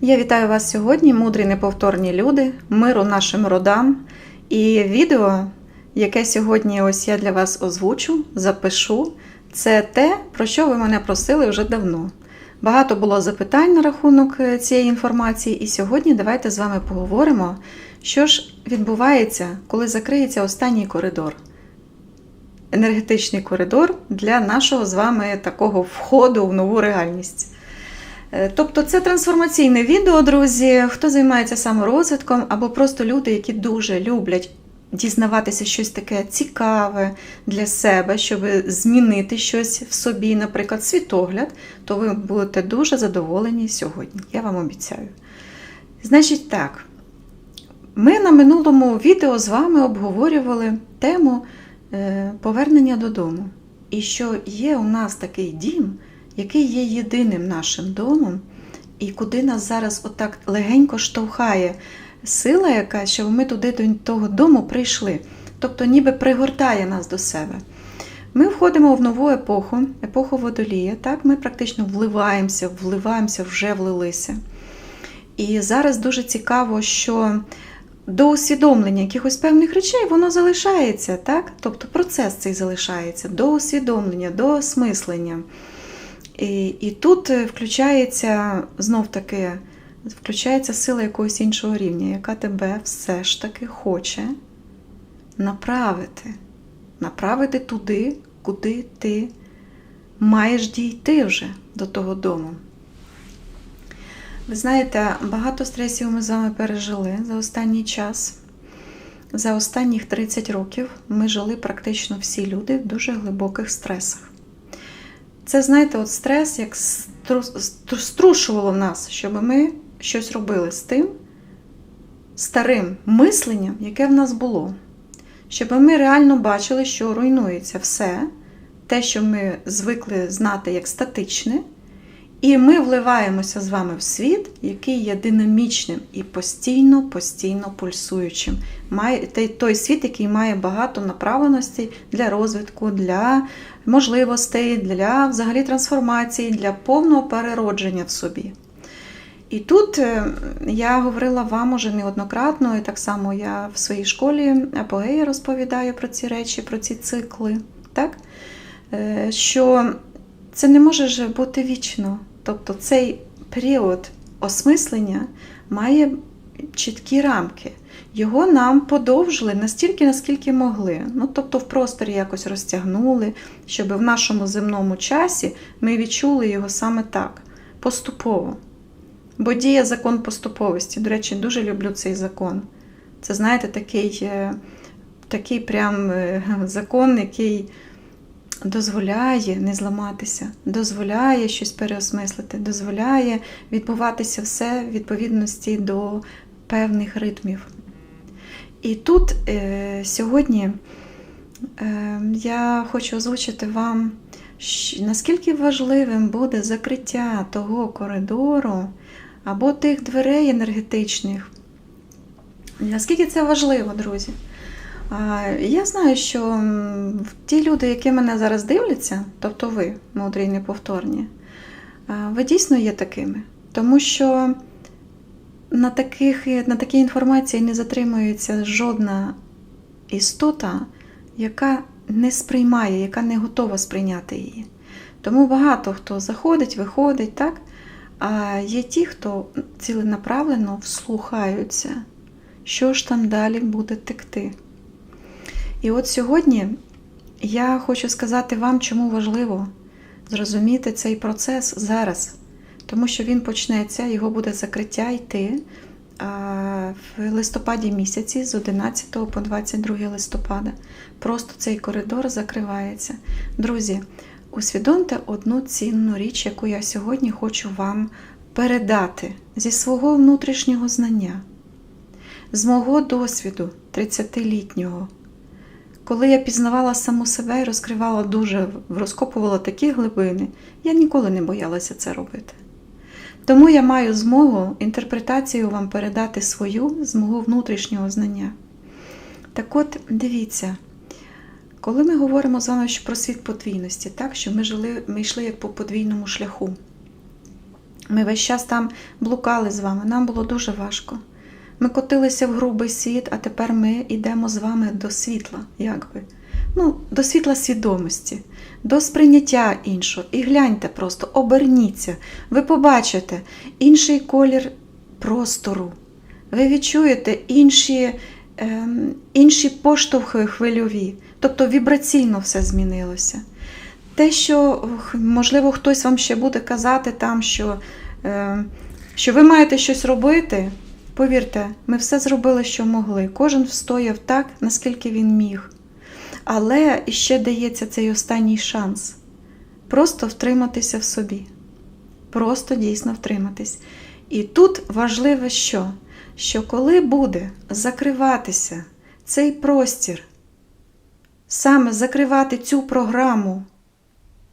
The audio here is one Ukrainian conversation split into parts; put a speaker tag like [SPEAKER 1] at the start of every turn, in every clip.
[SPEAKER 1] Я вітаю вас сьогодні, мудрі неповторні люди, миру нашим родам. І відео, яке сьогодні ось я для вас озвучу, запишу, це те, про що ви мене просили вже давно. Багато було запитань на рахунок е, цієї інформації, і сьогодні давайте з вами поговоримо, що ж відбувається, коли закриється останній коридор. Енергетичний коридор для нашого з вами такого входу в нову реальність. Е, Тобто це трансформаційне відео, друзі. Хто займається саморозвитком, або просто люди, які дуже люблять дізнаватися щось таке цікаве для себе, щоб змінити щось в собі, наприклад, світогляд, то ви будете дуже задоволені сьогодні. Я вам обіцяю. Значить так, ми на минулому відео з вами обговорювали тему е, повернення додому. І що є у нас такий дім, який є єдиним нашим домом, і куди нас зараз отак легенько штовхає сила, яка, щоб ми туди до того дому прийшли. Тобто, ніби пригортає нас до себе. Ми входимо в нову епоху, епоху водолія. Так, ми практично вливаємося, вливаємося, вже влилися. І зараз дуже цікаво, що до усвідомлення якихось певних речей воно залишається, так? Тобто процес цей залишається до усвідомлення, до осмислення. І, і тут включається знов таки включається сила якогось іншого рівня, яка тебе все ж таки хоче направити. Направити туди, куди ти маєш дійти вже до того дому. Ви знаєте, багато стресів ми з вами пережили за останній час. За останніх 30 років ми жили практично всі люди в дуже глибоких стресах. Це, знаєте, от стрес як струшувало в нас, щоб ми щось робили з тим старим мисленням, яке в нас було. Щоб ми реально бачили, що руйнується все, те, що ми звикли знати як статичне, і ми вливаємося з вами в світ, який є динамічним і постійно, постійно пульсуючим. Має той світ, який має багато направленостей для розвитку, для можливостей, для взагалі трансформації, для повного переродження в собі. І тут е, я говорила вам уже неоднократно, і так само я в своїй школі апогеї розповідаю про ці речі, про ці цикли, так? Е, що це не може бути вічно. Тобто цей період осмислення має чіткі рамки. Його нам подовжили настільки, наскільки могли. Ну, Тобто, в просторі якось розтягнули, щоб в нашому земному часі ми відчули його саме так, поступово. Бо діє закон поступовості. До речі, дуже люблю цей закон. Це, знаєте, такий е, такий прям е, закон, який дозволяє не зламатися, дозволяє щось переосмислити, дозволяє відбуватися все в відповідності до певних ритмів. І тут е, сьогодні е, я хочу озвучити вам, наскільки важливим буде закриття того коридору або тих дверей енергетичних. Наскільки це важливо, друзі? Я знаю, що ті люди, які мене зараз дивляться, тобто ви, мудрі і неповторні, ви дійсно є такими. Тому що на таких, на такій інформації не затримується жодна істота, яка не сприймає, яка не готова сприйняти її. Тому багато хто заходить, виходить, так? А є ті, хто ціленаправлено вслухаються, що ж там далі буде текти. І от сьогодні я хочу сказати вам, чому важливо зрозуміти цей процес зараз, тому що він почнеться, його буде закриття йти в листопаді місяці з 11 по 22 листопада. Просто цей коридор закривається. Друзі, усвідомте одну цінну річ, яку я сьогодні хочу вам передати зі свого внутрішнього знання, з мого досвіду 30-літнього. Коли я пізнавала саму себе і розкривала дуже, розкопувала такі глибини, я ніколи не боялася це робити. Тому я маю змогу інтерпретацію вам передати свою з мого внутрішнього знання. Так от, дивіться, коли ми говоримо з вами про світ подвійності, так, що ми жили, ми йшли як по подвійному шляху. Ми весь час там блукали з вами, нам було дуже важко. Ми котилися в грубий світ, а тепер ми йдемо з вами до світла, якби. Ну, до світла свідомості, до сприйняття іншого. І гляньте просто, оберніться, ви побачите інший колір простору. Ви відчуєте інші, ем, інші поштовхи хвильові, тобто вібраційно все змінилося. Те, що, можливо, хтось вам ще буде казати там, що, е, що ви маєте щось робити, повірте, ми все зробили, що могли. Кожен встояв так, наскільки він міг. Але іще дається цей останній шанс просто втриматися в собі. Просто дійсно втриматись. І тут важливе що? Що коли буде закриватися цей простір, саме закривати цю програму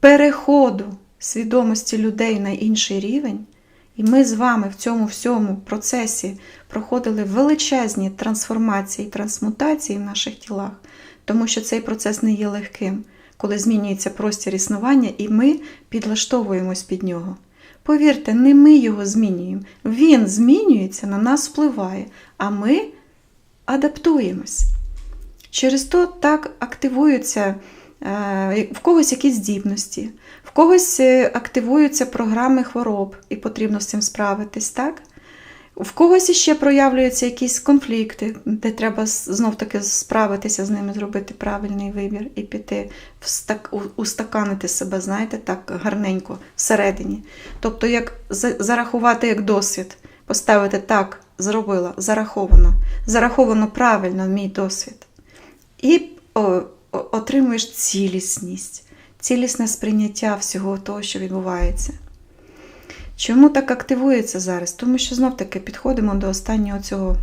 [SPEAKER 1] переходу свідомості людей на інший рівень, і ми з вами в цьому всьому процесі проходили величезні трансформації трансмутації в наших тілах, тому що цей процес не є легким, коли змінюється простір існування, і ми підлаштовуємось під нього. Повірте, не ми його змінюємо. Він змінюється, на нас впливає, а ми адаптуємось. Через то так активуються в когось якісь здібності, в когось е, активуються програми хвороб, і потрібно з цим справитись, так? В когось іще проявлюються якісь конфлікти, де треба знов-таки справитися з ними, зробити правильний вибір і піти встак, устаканити себе, знаєте, так гарненько всередині. Тобто, як зарахувати як досвід, поставити так, зробила, зараховано, зараховано правильно мій досвід. І о, отримуєш цілісність, цілісне сприйняття всього того, що відбувається. Чому так активується зараз? Тому що знов-таки підходимо до останнього цього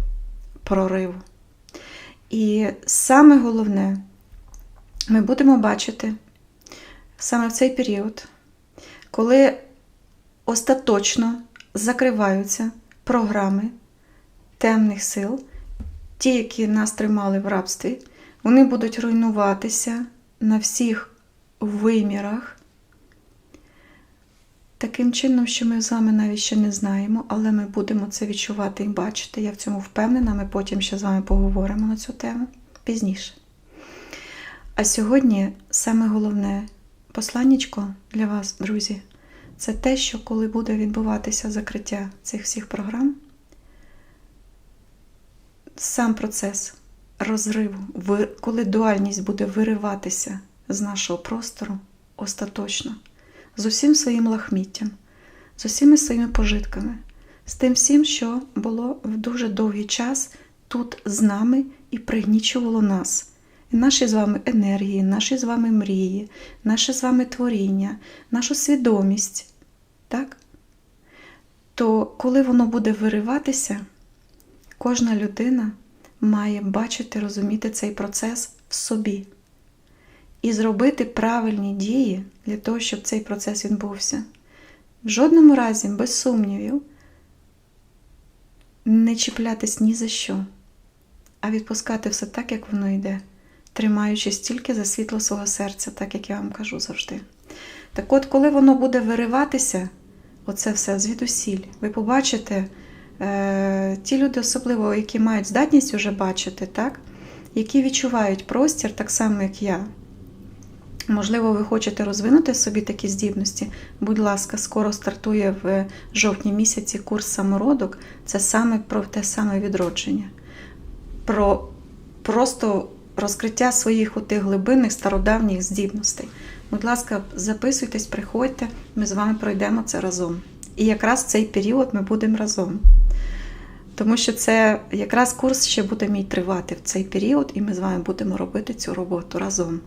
[SPEAKER 1] прориву. І саме головне, ми будемо бачити саме в цей період, коли остаточно закриваються програми темних сил, ті, які нас тримали в рабстві, вони будуть руйнуватися на всіх вимірах. Таким чином, що ми з вами навіть ще не знаємо, але ми будемо це відчувати і бачити. Я в цьому впевнена, ми потім ще з вами поговоримо на цю тему пізніше. А сьогодні саме головне посланнячко для вас, друзі, це те, що коли буде відбуватися закриття цих всіх програм, сам процес розриву, коли дуальність буде вириватися з нашого простору остаточно з усім своїм лахміттям, з усіми своїми пожитками, з тим всім, що було в дуже довгий час тут з нами і пригнічувало нас. Наші з вами енергії, наші з вами мрії, наше з вами творіння, нашу свідомість. Так? То коли воно буде вириватися, кожна людина має бачити, розуміти цей процес в собі і зробити правильні дії для того, щоб цей процес відбувся. В жодному разі, без сумнівів, не чіплятись ні за що, а відпускати все так, як воно йде, тримаючись тільки за світло свого серця, так як я вам кажу завжди. Так от, коли воно буде вириватися, оце все звідусіль, ви побачите ті люди, особливо, які мають здатність уже бачити, так? які відчувають простір, так само, як я. Можливо, ви хочете розвинути собі такі здібності. Будь ласка, скоро стартує в жовтні місяці курс самородок. Це саме про те саме відродження, про просто розкриття своїх отих глибинних стародавніх здібностей. Будь ласка, записуйтесь, приходьте, ми з вами пройдемо це разом. І якраз цей період ми будемо разом. Тому що це якраз курс ще буде мій тривати в цей період, і ми з вами будемо робити цю роботу разом.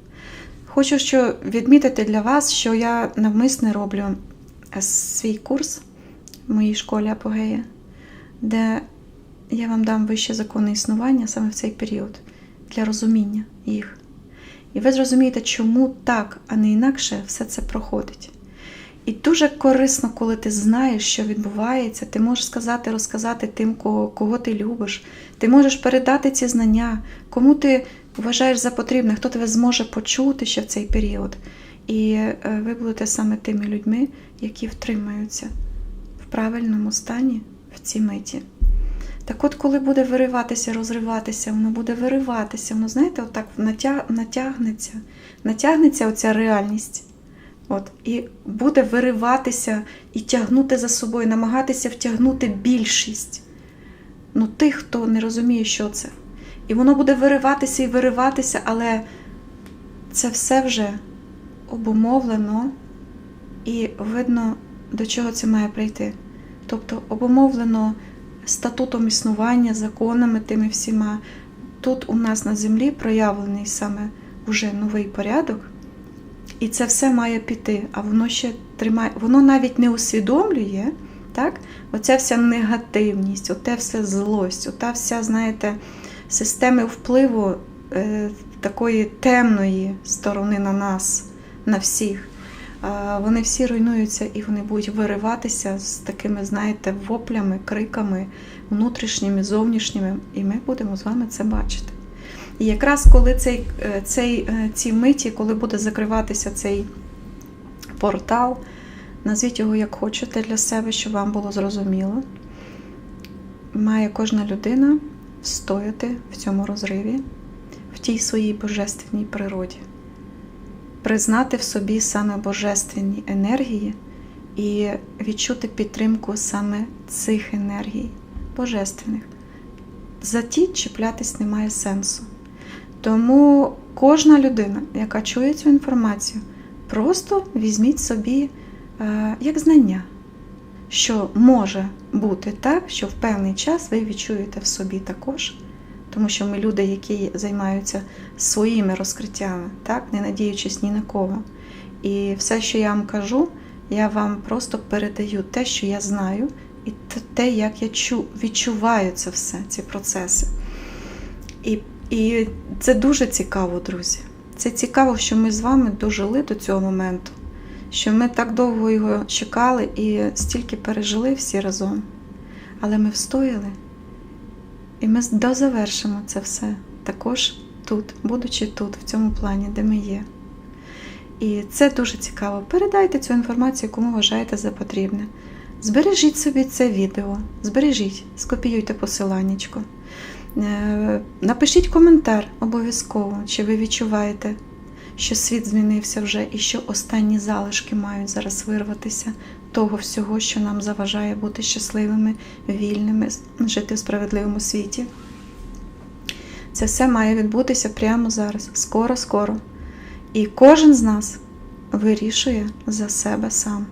[SPEAKER 1] Хочу що відмітити для вас, що я навмисне роблю е, свій курс в моїй школі Апогея, де я вам дам вище закони існування саме в цей період для розуміння їх. І ви зрозумієте, чому так, а не інакше все це проходить. І дуже корисно, коли ти знаєш, що відбувається, ти можеш сказати, розказати тим, кого, кого ти любиш. Ти можеш передати ці знання, кому ти вважаєш за потрібне, хто тебе зможе почути ще в цей період. І е, ви будете саме тими людьми, які втримаються в правильному стані в цій миті. Так от, коли буде вириватися, розриватися, воно буде вириватися, воно, знаєте, отак натяг, натягнеться, натягнеться оця реальність. От, і буде вириватися і тягнути за собою, намагатися втягнути більшість. Ну, тих, хто не розуміє, що це. І воно буде вириватися і вириватися, але це все вже обумовлено і видно, до чого це має прийти. Тобто обумовлено статутом існування, законами тими всіма. Тут у нас на землі проявлений саме вже новий порядок, і це все має піти, а воно ще тримає, воно навіть не усвідомлює, так? Оця вся негативність, оте все злость, ота вся, знаєте, системи впливу е, такої темної сторони на нас, на всіх. Вони всі руйнуються і вони будуть вириватися з такими, знаєте, воплями, криками внутрішніми, зовнішніми, і ми будемо з вами це бачити. І якраз коли цей, е, цей, е, ці миті, коли буде закриватися цей портал, назвіть його як хочете для себе, щоб вам було зрозуміло, має кожна людина стояти в цьому розриві, в тій своїй божественній природі, признати в собі саме божественні енергії і відчути підтримку саме цих енергій, божественних. За ті чіплятись немає сенсу. Тому кожна людина, яка чує цю інформацію, просто візьміть собі е, як знання, що може бути так, що в певний час ви відчуєте в собі також, тому що ми люди, які займаються своїми розкриттями, так, не надіючись ні на кого. І все, що я вам кажу, я вам просто передаю те, що я знаю, і те, як я чу, відчуваю це все, ці процеси. І, І це дуже цікаво, друзі. Це цікаво, що ми з вами дожили до цього моменту, що ми так довго його чекали і стільки пережили всі разом. Але ми встояли, і ми дозавершимо це все також тут, будучи тут, в цьому плані, де ми є. І це дуже цікаво. Передайте цю інформацію, кому вважаєте за потрібне. Збережіть собі це відео, збережіть, скопіюйте посиланнячко. Е, Напишіть коментар обов'язково, чи ви відчуваєте, що світ змінився вже і що останні залишки мають зараз вирватися того всього, що нам заважає бути щасливими, вільними, жити в справедливому світі. Це все має відбутися прямо зараз, скоро-скоро. І кожен з нас вирішує за себе сам.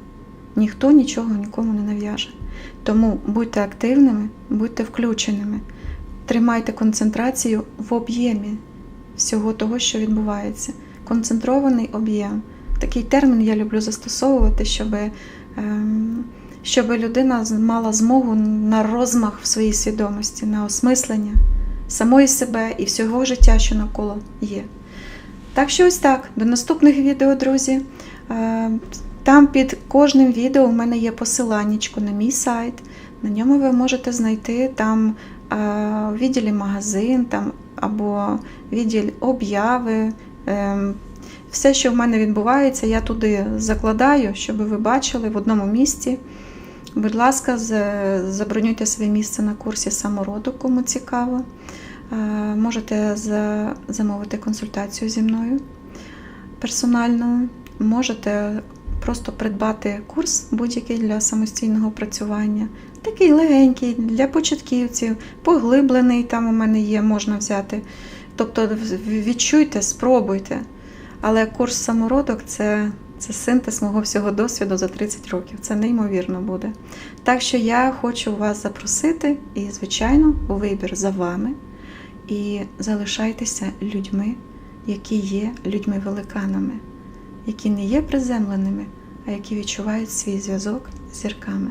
[SPEAKER 1] Ніхто нічого нікому не нав'яже. Тому будьте активними, будьте включеними, тримайте концентрацію в об'ємі всього того, що відбувається. Концентрований об'єм. Такий термін я люблю застосовувати, щоб, ем, щоб людина мала змогу на розмах в своїй свідомості, на осмислення самої себе і всього життя, що навколо є. Так що ось так, до наступних відео, друзі. Там під кожним відео у мене є посиланнячко на мій сайт. На ньому ви можете знайти там в відділі магазин там, або відділ обяви. Ем, все, що в мене відбувається, я туди закладаю, щоб ви бачили в одному місці. Будь ласка, забронюйте своє місце на курсі самороду, кому цікаво. Можете замовити консультацію зі мною персонально. Можете просто придбати курс будь-який для самостійного працювання. Такий легенький, для початківців, поглиблений там у мене є, можна взяти. Тобто відчуйте, спробуйте. Але курс самородок це, це синтез мого всього досвіду за 30 років. Це неймовірно буде. Так що я хочу вас запросити, і, звичайно, вибір за вами. І залишайтеся людьми, які є людьми-великанами, які не є приземленими, а які відчувають свій зв'язок з зірками.